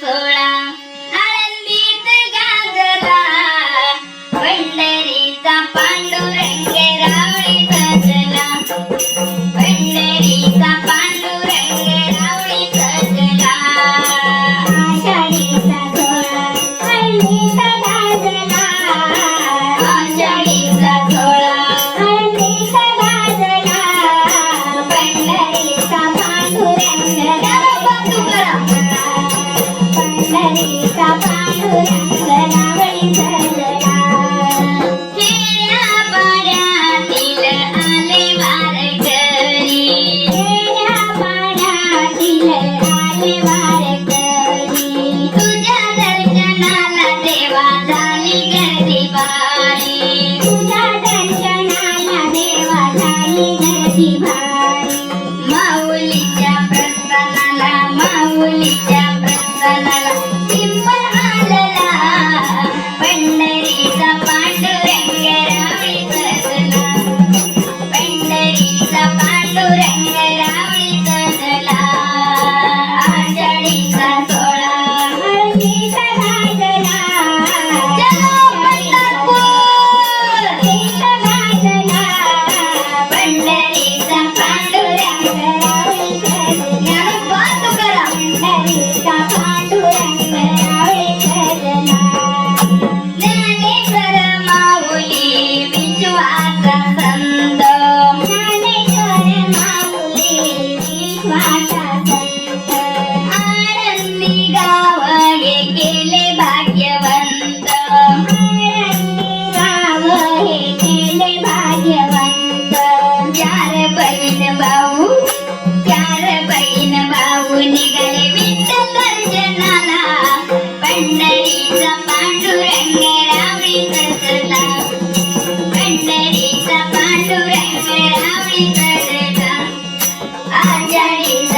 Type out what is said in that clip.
सोळा. പാണ്ഡുരംഗ पंढरीचा पांडुरंग रावळी करतला पंढरीचा पांडुरंग रावळी करतला आजारीचा